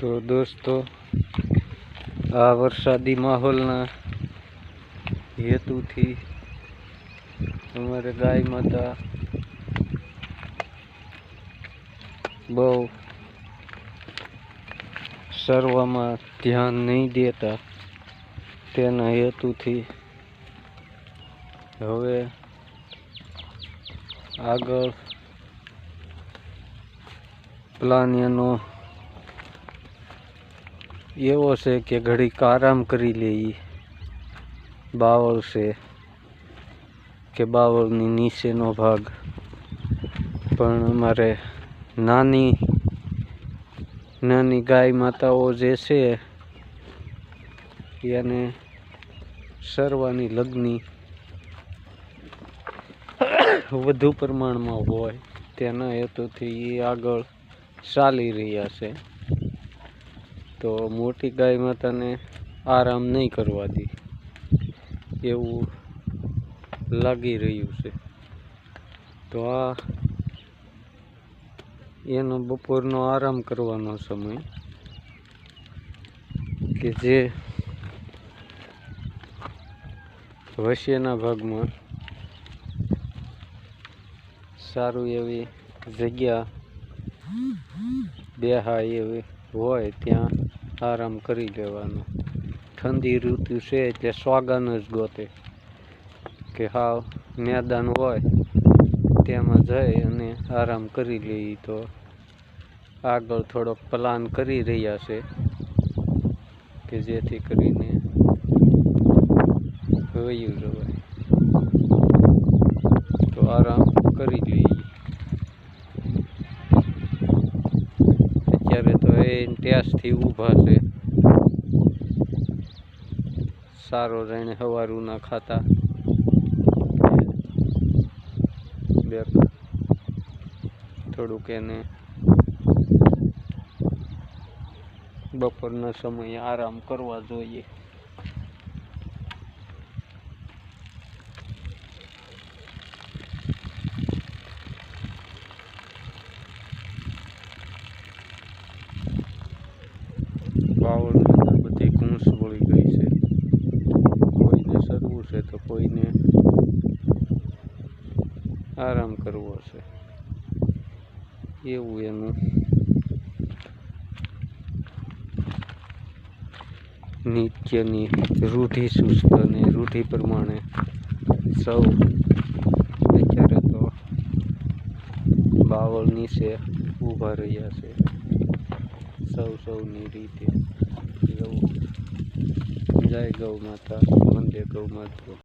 તો દોસ્તો, આ વરસાદી માહોલના હેતુથી અમારે ગાય માતા બહુ સર્વમાં ધ્યાન નહીં દેતા. તેના હેતુથી હવે આગળ પ્લાન એનો એવો છે કે ઘડીક આરામ કરી લઈએ બાવળ છે કે બાવળની નીચેનો ભાગ. પણ અમારે નાની નાની ગાય માતાઓ જે છે, એને સરવાની લગ્ની વધુ પ્રમાણમાં હોય. તેના હેતુથી એ આગળ ચાલી રહ્યા છે. તો મોટી ગાય માતાને આરામ નહીં કરવા દે એવું લાગી રહ્યું છે. તો આ એનો બપોરનો આરામ કરવાનો સમય કે જે વચ્ચેના ભાગમાં સારું એવી જગ્યા બેહાય એવી હોય ત્યાં આરામ કરી લેવાનો. ઠંડી ઋતુ છે એટલે સ્વાગન જ ગોતે કે હાવ મેદાન હોય તેમાં જઈ અને આરામ કરી લઈએ તો. આગળ થોડોક પ્લાન કરી રહ્યા છે કે જેથી કરીને વયું જવાય તો આરામ કરી લઈએ અત્યારે તો ઊભા છે. સારો રહીને હવારું ના ખાતા. બે થોડુંક એને બપોરના સમયે આરામ કરવા જોઈએ. બાવળની બધી ઘૂંસ વળી ગઈ છે. કોઈને સરવું છે તો કોઈને આરામ કરવો છે. એવું એનું નિત્યની રૂઢિ સુસ્ત અને રૂઢિ પ્રમાણે સૌ અત્યારે તો બાવળ છે ઊભા રહ્યા છે. સૌ સૌની રીતે ગૌ જય ગૌ માતા વંદે ગૌ માતા.